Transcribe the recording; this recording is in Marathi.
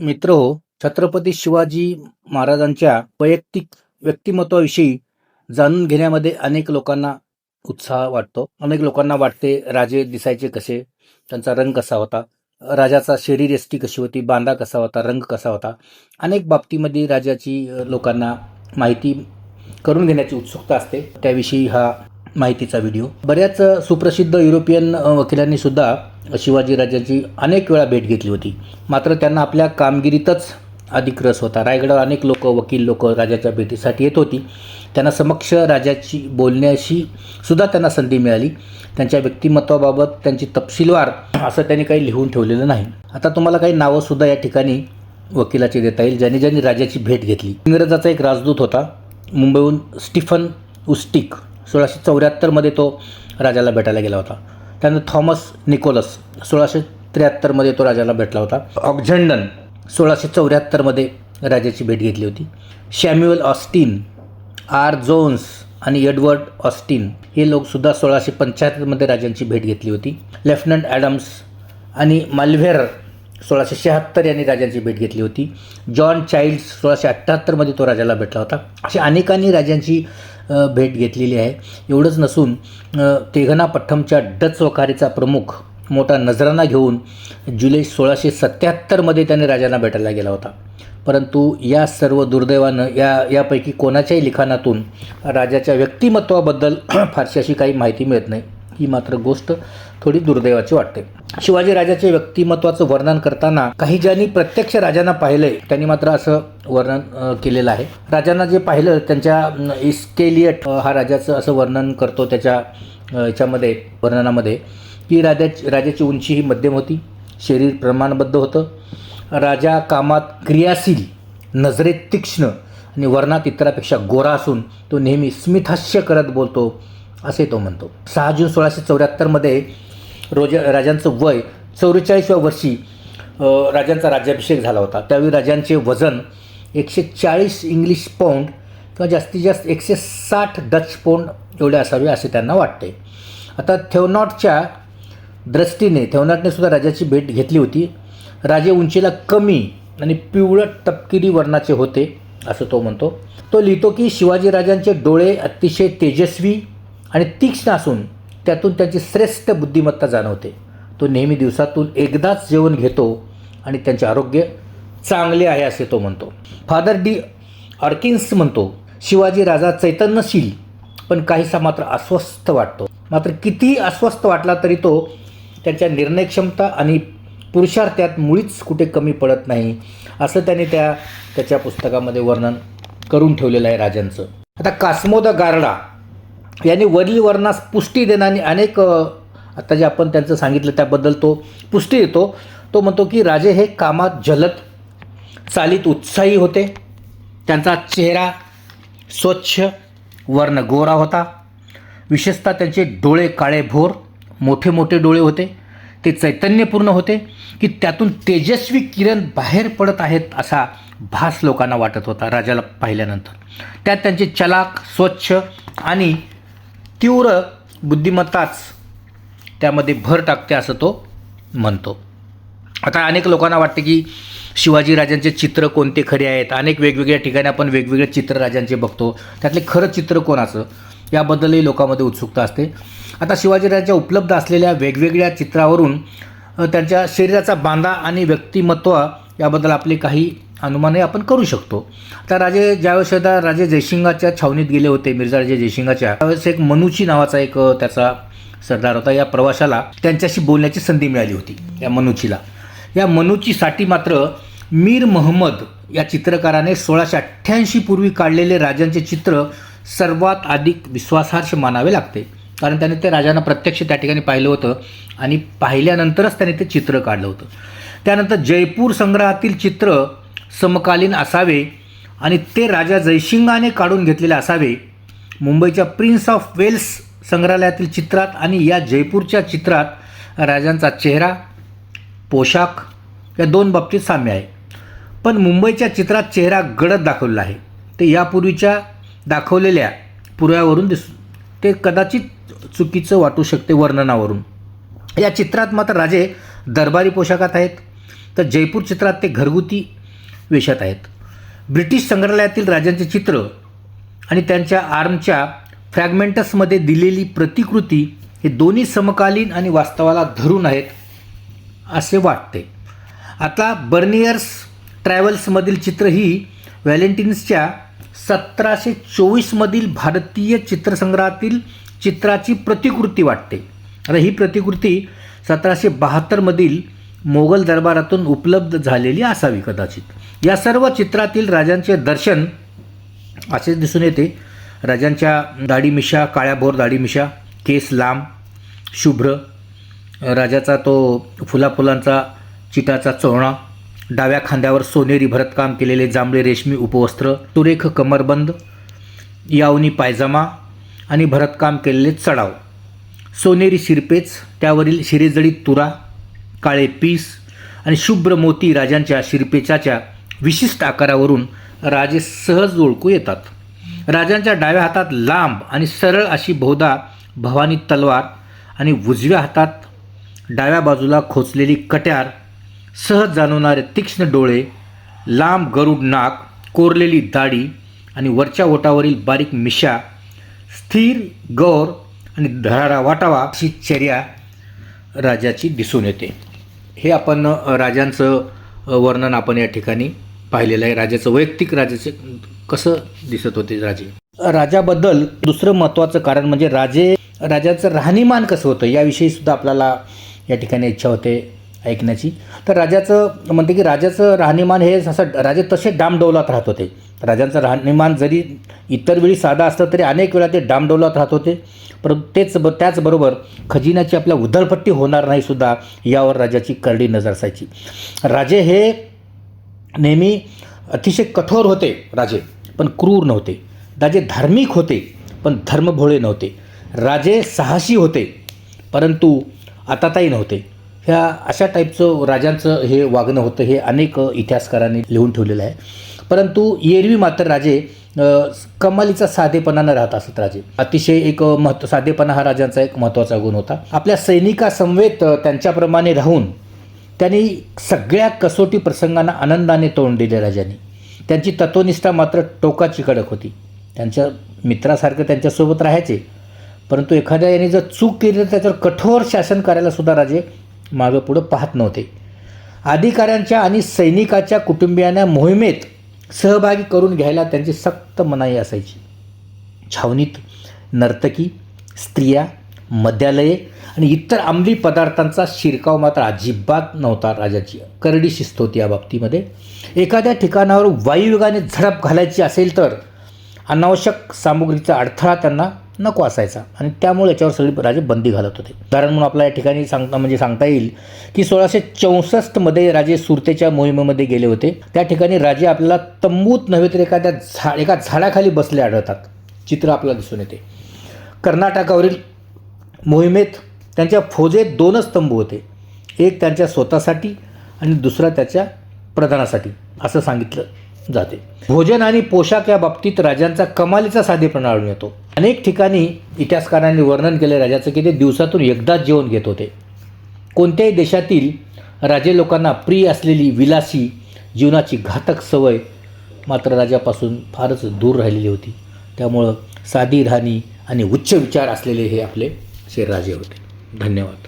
मित्र हो छत्रपती शिवाजी महाराजांच्या वैयक्तिक व्यक्तिमत्वाविषयी जाणून घेण्यामध्ये अनेक लोकांना उत्साह वाटतो. अनेक लोकांना वाटते राजे दिसायचे कसे? त्यांचा रंग कसा होता? राजाचा शरीरयष्टी कशी होती? बांधा कसा होता? रंग कसा होता? अनेक बाबतीमध्ये राजाची लोकांना माहिती करून घेण्याची उत्सुकता असते. त्याविषयी हा माहितीचा व्हिडिओ बऱ्याच सुप्रसिद्ध युरोपियन वकिलांनी सुद्धा शिवाजीराजांची अनेक वेळा भेट घेतली होती. मात्र त्यांना आपल्या कामगिरीतच अधिक रस होता. रायगडावर अनेक लोक वकील लोक राजाच्या भेटीसाठी येत होती. त्यांना समक्ष राजाची बोलण्याशी सुद्धा त्यांना संधी मिळाली. त्यांच्या व्यक्तिमत्वाबाबत त्यांची तपशीलवार असं त्यांनी काही लिहून ठेवलेलं नाही. आता तुम्हाला काही नावंसुद्धा या ठिकाणी वकिलाची देता येईल. ज्यांनी ज्यांनी राजाची भेट घेतली. इंग्रजाचा एक राजदूत होता. मुंबईहून स्टीफन उस्टिक. सोळाशे चौऱ्याहत्तरमध्ये तो राजाला भेटायला गेला होता. त्यानंतर थॉमस निकोलस सोळाशे त्र्याहत्तरमध्ये तो राजाला भेटला होता. ऑक्झंडन सोळाशे चौऱ्याहत्तरमध्ये राजाची भेट घेतली होती. शॅम्युअल ऑस्टिन आर जोन्स आणि एडवर्ड ऑस्टिन हे लोकसुद्धा सोळाशे पंच्याहत्तरमध्ये राजांची भेट घेतली होती. लेफ्टनंट ॲडम्स आणि माल्व्हेर सोळाशे शहात्तर यांनी राजांची भेट घेतली होती. जॉन चाइल्ड्स सोळाशे अठ्ठ्याहत्तरमध्ये तो राजाला भेटला होता. अशा अनेकांनी राजांची भेट घेतलेली आहे. एवढंच नसून तेघनापट्टमच्या डच वखारीचा प्रमुख मोठा नजराना घेऊन जुलै सोळाशे सत्त्याहत्तरमध्ये त्याने राजांना भेटायला गेला होता. परंतु या सर्व दुर्दैवानं या यापैकी कोणाच्याही लिखाणातून राजाच्या व्यक्तिमत्वाबद्दल फारशी अशी काही माहिती मिळत नाही. ही मात्र गोष्ट थोडी दुर्दैवाची वाटते. शिवाजी राजाचे व्यक्तिमत्वाचं वर्णन करताना काही ज्यांनी प्रत्यक्ष राजांना पाहिलंय त्यांनी मात्र असं वर्णन केलेलं आहे. राजांना जे पाहिलं त्यांच्या इस्केलियट हा राजाचं असं वर्णन करतो त्याच्या याच्यामध्ये वर्णनामध्ये की राजा राजाची उंची ही मध्यम होती शरीर प्रमाणबद्ध होतं. राजा कामात क्रियाशील नजरेत तीक्ष्ण आणि वर्णात इतरापेक्षा गोरा असून तो नेहमी स्मितहास्य करत बोलतो. असे तो म्हणतो. सहा जून सोळाशे चौऱ्याहत्तरमध्ये रोज राजांचं वय चौवेचाळीसव्या वर्षी राजांचा राज्याभिषेक झाला होता. त्यावेळी राजांचे वजन एकशे चाळीस इंग्लिश पौंड किंवा जास्तीत जास्त एकशे साठ डच पौंड एवढे असावे असे त्यांना वाटते. आता थेवनॉटच्या दृष्टीने थेवनाटने सुद्धा राजाची भेट घेतली होती. राजे उंचीला कमी आणि पिवळट तपकिरी वर्णाचे होते असं तो म्हणतो. तो लिहितो की शिवाजी राजांचे डोळे अतिशय तेजस्वी आणि तीक्ष्ण असून त्यातून त्याची श्रेष्ठ बुद्धिमत्ता जाणवते. तो नेहमी दिवसातून एकदाच जेवण घेतो आणि त्यांचे आरोग्य चांगले आहे असे तो म्हणतो. फादर डी ऑर्किन्स म्हणतो शिवाजी राजा चैतन्यशील पण काहीसा मात्र अस्वस्थ वाटतो. मात्र कितीही अस्वस्थ वाटला तरी तो त्यांच्या निर्णयक्षमता आणि पुरुषार्थात मुळीच कुठे कमी पडत नाही असं त्याने त्या त्याच्या पुस्तकामध्ये वर्णन करून ठेवलेलं आहे राजांचं. आता कास्मो द यांनी वरील वर्णास पुष्टी देणारी अनेक आता जे आपण त्यांचं सांगितलं त्याबद्दल तो पुष्टी देतो. तो म्हणतो की राजे हे कामात जलद चालीत उत्साही होते. त्यांचा चेहरा स्वच्छ वर्ण गोरा होता. विशेषतः त्यांचे डोळे काळे भोर मोठे मोठे डोळे होते. ते चैतन्यपूर्ण होते की त्यातून तेजस्वी किरण बाहेर पडत आहेत असा भास लोकांना वाटत होता राजाला पाहिल्यानंतर. त्यात त्यांचे चलाक स्वच्छ आणि तीव्र बुद्धिमत्ताच त्यामध्ये भर टाकते असं तो म्हणतो. आता अनेक लोकांना वाटते की शिवाजीराजांचे चित्र कोणते खरे आहेत? अनेक वेगवेगळ्या ठिकाणी आपण वेगवेगळे चित्र राजांचे बघतो. त्यातले खरं चित्र कोणाचं? याबद्दलही लोकांमध्ये उत्सुकता असते. आता शिवाजीराजांच्या उपलब्ध असलेल्या वेगवेगळ्या चित्रावरून त्यांच्या शरीराचा बांधा आणि व्यक्तिमत्व याबद्दल आपले काही अनुमानही आपण करू शकतो. आता राजे ज्यावेळेस आता राजे जयसिंगाच्या छावणीत गेले होते मिर्झा राजे जयसिंगाच्या त्यावेळेस एक मनुची नावाचा एक त्याचा सरदार होता. या प्रवाशाला त्यांच्याशी बोलण्याची संधी मिळाली होती या मनुचीला. या मनुचीसाठी मात्र मीर महम्मद या चित्रकाराने सोळाशे अठ्ठ्याऐंशी पूर्वी काढलेले राजांचे चित्र सर्वात अधिक विश्वासार्ह मानावे लागते. कारण त्याने ते राजांना प्रत्यक्ष त्या ठिकाणी पाहिलं होतं आणि पाहिल्यानंतरच त्याने ते चित्र काढलं होतं. त्यानंतर जयपूर संग्रहातील चित्र समकालीन असावे आणि ते राजा जयसिंगाने काढून घेतलेले असावे. मुंबईच्या प्रिन्स ऑफ वेल्स संग्रहालयातील चित्रात आणि या जयपूरच्या चित्रात राजांचा चेहरा पोशाख या दोन बाबतीत साम्य आहे. पण मुंबईच्या चित्रात चेहरा गडद दाखवलेला आहे. ते यापूर्वीच्या दाखवलेल्या पुराव्यावरून दिस ते कदाचित चुकीचं वाटू शकते वर्णनावरून. या चित्रात मात्र राजे दरबारी पोशाखात आहेत. तर जयपूर चित्रात ते घरगुती वेशात आहेत. ब्रिटिश संग्रहालयातील राजांचे चित्र आणि त्यांच्या आर्मच्या फ्रॅगमेंटसमध्ये दिलेली प्रतिकृती हे दोन्ही समकालीन आणि वास्तवाला धरून आहेत असे वाटते. आता बर्नियर्स ट्रॅव्हल्समधील चित्र ही व्हॅलेंटिन्सच्या सतराशे चोवीसमधील भारतीय चित्रसंग्रहातील चित्राची प्रतिकृती वाटते. आता ही प्रतिकृती सतराशे बहात्तरमधील मोगल दरबारातून उपलब्ध झालेली असावी कदाचित. या सर्व चित्रातील राजांचे दर्शन असेच दिसून येते. राजांच्या दाढीमिशा काळ्याभोर दाढीमिशा केस लांब शुभ्र राजाचा तो फुला फुलांचा चिटाचा चोहणा डाव्या खांद्यावर सोनेरी भरतकाम केलेले जांभळे रेशमी उपवस्त्र सुरेख कमरबंद यावनी पायजमा आणि भरतकाम केलेले चढाव. सोनेरी शिरपेच त्यावरील शिरेजडीत तुरा काळे पीस आणि शुभ्र मोती राजांच्या शिरपेचाच्या विशिष्ट आकारावरून राजे सहज ओळखू येतात. राजांच्या डाव्या हातात लांब आणि सरळ अशी बहुधा भवानी तलवार आणि उजव्या हातात डाव्या बाजूला खोचलेली कट्यार सहज जाणवणारे तीक्ष्ण डोळे लांब गरुड नाक कोरलेली दाढी आणि वरच्या ओटावरील बारीक मिशा स्थिर गौर आणि धरारा वाटावा अशी चर्या राजाची दिसून येते. हे आपण राजांचं वर्णन आपण या ठिकाणी पाहिलेलं आहे. राजाचं वैयक्तिक राजाचे कसं दिसत होते राजे? राजाबद्दल दुसरं महत्त्वाचं कारण म्हणजे राजे राजाचं राहणीमान कसं होतं याविषयी सुद्धा आपल्याला या ठिकाणी इच्छा होते. ऐकण्याची. तर राजाचं म्हणते की राजाचं राहणीमान हे असं राजे तसे डामडौलात राहत होते. राजांचं राहणीमान जरी इतर वेळी साधा असतं तरी अनेक वेळा ते डामडौलात राहत होते. परंतु तेच ब त्याचबरोबर खजिन्याची आपल्या उधळपट्टी होणार नाही सुद्धा यावर राजाची करडी नजर असायची. राजे हे नेहमी अतिशय कठोर होते राजे. पण क्रूर नव्हते. राजे धार्मिक होते पण धर्मभोळे नव्हते. राजे साहसी होते परंतु आताताही नव्हते. ह्या अशा टाईपचं राजांचं हे वागणं होतं हे अनेक इतिहासकारांनी लिहून ठेवलेलं आहे. परंतु एरवी मात्र राजे कमालीचा साधेपणानं राहत असत राजे. अतिशय एक महत्त्व साधेपणा हा राजांचा एक महत्त्वाचा गुण होता. आपल्या सैनिकासमवेत त्यांच्याप्रमाणे राहून त्यांनी सगळ्या कसोटी प्रसंगांना आनंदाने तोंड दिले राजांनी. त्यांची तत्वनिष्ठा मात्र टोकाची कडक होती. त्यांच्या मित्रासारखं त्यांच्यासोबत राहायचे. परंतु एखाद्या याने जर चूक केली तर त्याच्यावर कठोर शासन करायला सुद्धा राजे मागं पुढं पाहत नव्हते. अधिकाऱ्यांच्या आणि सैनिकाच्या कुटुंबियांना मोहिमेत सहभागी करून घ्यायला त्यांची सक्त मनाई असायची. छावणीत नर्तकी स्त्रिया मद्यालये आणि इतर अंमली पदार्थांचा शिरकाव मात्र अजिबात नव्हता राजाची. करडी शिस्त होती या बाबतीमध्ये. एखाद्या ठिकाणावर वायुवेगाने झडप घालायची असेल तर अनावश्यक सामुग्रीचा अडथळा त्यांना नको असायचा. आणि त्यामुळे याच्यावर सगळी राजे बंदी घालत होते. कारण म्हणून आपल्या या ठिकाणी सांगता म्हणजे सांगता येईल की सोळाशे चौसष्टमध्ये राजे सुरतेच्या मोहिमेमध्ये गेले होते. त्या ठिकाणी राजे आपल्याला तंबूत नव्हे तर एखाद्या झा एका झाडाखाली बसले आढळतात. चित्र आपल्याला दिसून येते. कर्नाटकावरील मोहिमेत त्यांच्या फौजेत दोनच तंबू होते. एक त्यांच्या स्वतःसाठी आणि दुसरा त्याच्या प्रधानासाठी. असं सांगितलं. जाते. भोजन आणि पोशाख या बाबतीत राजांचा कमालीचा साधेपणा आढळून येतो अनेक ठिकाणी इतिहासकारांनी वर्णन केले राजाचं की ते दिवसातून एकदाच जेवण घेत होते. कोणत्याही देशातील राजे लोकांना प्रिय असलेली विलासी जीवनाची घातक सवय मात्र राजापासून फारच दूर राहिलेली होती. त्यामुळं साधी राहणी आणि उच्च विचार असलेले हे आपले राजे होते. धन्यवाद.